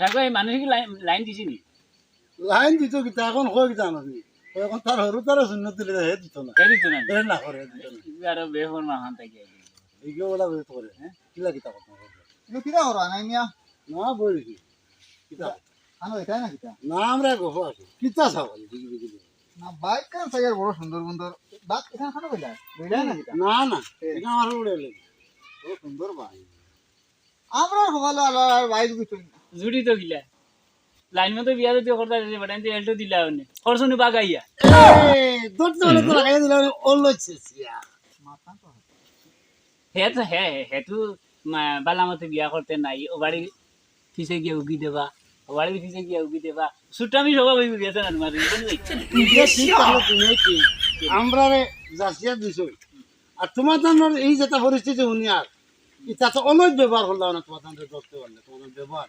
ঠাকুর এই মানুষ কি লাইন লাইন দিছি নি? লাইন দিত কিতা এখন কয় কিতা নাকি এখন তার সৰু তাৰে শূন্য তুলি হে দিত না? এই দিত না এ না কৰে হে দিত না আর বেহর মাহান থাকি এইগো ওলা বেত কৰে হ্যাঁ কিলা কিতা কথা কিটা করো নাই মিয়া না বই দেখি। কিতা। আনো এটাই না কিটা না আমরা গফ আছি। কিতা চাব দিগি দিগি দিগি। না বাইক কেন সাইয়ার বড় সুন্দর সুন্দর দাঁত এখানে খানো কইলা কইলা না কিটা না না। এটা আমার উড়ে লাগে। ও সুন্দর ভাই আমরা সকালে আল্লাহ বাইক দিছই না জুড়ি তো গিলা। লাইন মতো বিয়া যদি করতে দিতে পারেন তো এলটো দিলা ওনে খরচনি বাগাইয়া দরতে বলে তো লাগাই দিলে অলছে সিয়া মাথা তো হে তো হে হে তো বালামতে বিয়া করতে নাই ও বাড়ি ফিসে গিয়ে উগি দেবা ও বাড়ির ফিসে গিয়ে উগি দেবা। সুটামি সবাই হয়ে গেছে না কি আমরা রে জাসিয়া দিছই আর তোমার জানার এই যেটা পরিস্থিতি উনি আর এটা তো অনেক ব্যবহার করলাম না তোমার জানতে ধরতে পারলে তোমার ব্যবহার।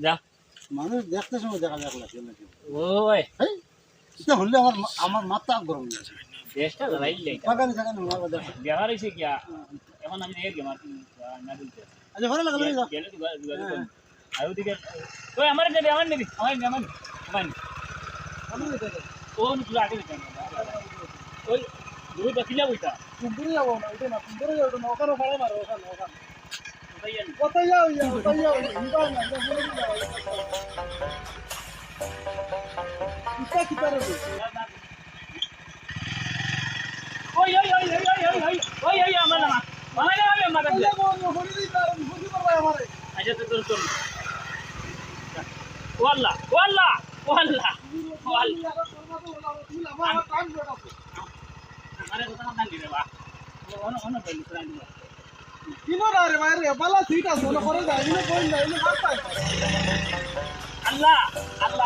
যাও মানুষ দেখতে সময় দেখা যাক লাগে ওই। এটা হলে আমার আমার মাথা গরম হয়ে যাচ্ছে দেশটা লড়াইলে বাগানে থাকানো আমার দেখো। ব্যবহার হয়েছে কি? এখন আমি এর গেমার না বলতে। আচ্ছা ঘরে লাগালো যাও গেলে দিবা দিবা আর ওদিকে ওই আমার দেবে আমার নেবি আমার নেবি আমার ও আগে দিতে ওই দুই বাকিলা বইতা কুম্পুরি যাব না এটা না কুম্পুরি যাব না ওখানে ভাড়া মারো ওখানে ওখানে কোথায় জানি কোথায় যাও যাও কোথায় যাও নিবা না যাও বলে দিও কিতা কিতা রে ওই ওই ওই ওই ওই ওই ওই ওই ওই আমার আচ্ছা ওয়াল্লাহ ওয়াল্লাহ ওয়াল্লাহ ওয়াল্লাহ আমার কাম বেটা আরে কথা না দিলে বা প্রাণ দিবা ಇನ್ನೂರಾರು ಮಾರು ಎಬ್ಬಲ್ಲ ಸೀಟ ಸೋಲ ಕೊರೋದು ಐನು ಪಾಯಿಂಟ್ ಐನು ಬರ್ತಾ ಅಲ್ಲ ಅಲ್ಲ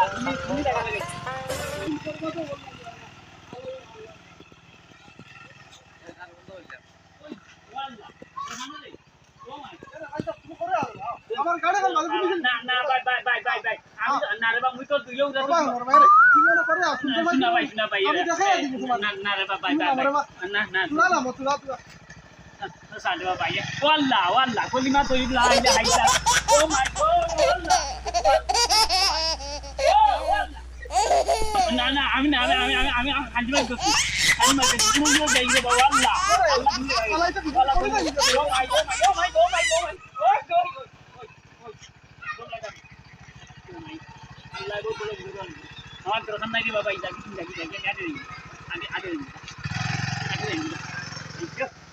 আমার গাড়ি না না bye bye bye bye bye আমি না রে বা মুই তো দুইও যা তুমি না ভাই না ভাই আমি দেখা দিব তোমার। না না রে বা বাই বাই না না। না না না না સાંડવા ભાઈ વલ્લા વલ્લા ગોલીમાં તો ઈલા આઈ જાય આઈ ઓ માય ગોડ વલ્લા ના ના આવી ના આવી આવી આવી આવી હાંડવા ગયો હાંડવા ગયો હું જો ગઈ ગયો વલ્લા ઓ my god oh my god oh my god oh god Allah god બોલો ગુરુ હા ગ્રહણ નાખી બાબા ઈ જાગી જાગી જાગી આડે આડે આડે આડે